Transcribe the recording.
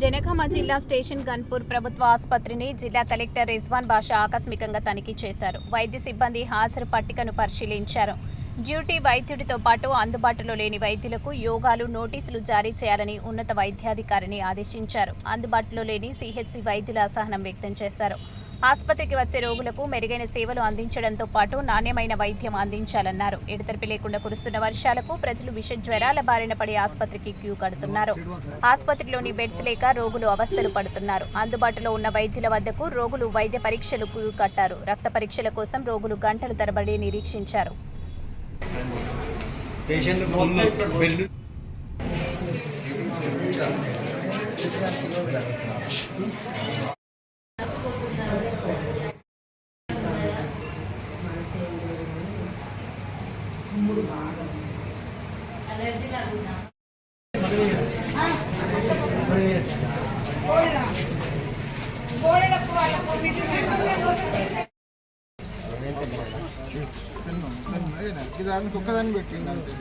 జనగామ జిల్లా స్టేషన్ గన్పూర్ ప్రభుత్వ ఆసుపత్రిని జిల్లా కలెక్టర్ రిజ్వాన్ బాషా ఆకస్మికంగా తనిఖీ చేశారు. వైద్య సిబ్బంది హాజరు పట్టికను పరిశీలించారు. డ్యూటీ వైద్యుడితో పాటు అందుబాటులో లేని వైద్యులకు యోగాలు నోటీసులు జారీ చేయాలని ఉన్నత వైద్యాధికారిని ఆదేశించారు. అందుబాటులో లేని సిహెచ్సి వైద్యుల అసహనం వ్యక్తం చేశారు. ఆసుపత్రికి వచ్చే రోగులకు మెరుగైన సేవలు అందించడంతో పాటు నాణ్యమైన వైద్యం అందించాలన్నారు. ఎడతెరిపి లేకుండా కురుస్తున్న వర్షాలకు ప్రజలు విష జ్వరాల బారిన పడి ఆసుపత్రికి క్యూ కడుతున్నారు. ఆసుపత్రిలోని బెడ్స్ లేక రోగులు అవస్థలు పడుతున్నారు. అందుబాటులో ఉన్న వైద్యుల వద్దకు రోగులు వైద్య పరీక్షలు క్యూ కట్టారు. రక్త పరీక్షల కోసం రోగులు గంటల తరబడి నిరీక్షించారు. బెడ్ దానికి ఒక్కదాన్ని పెట్టింది అంతే.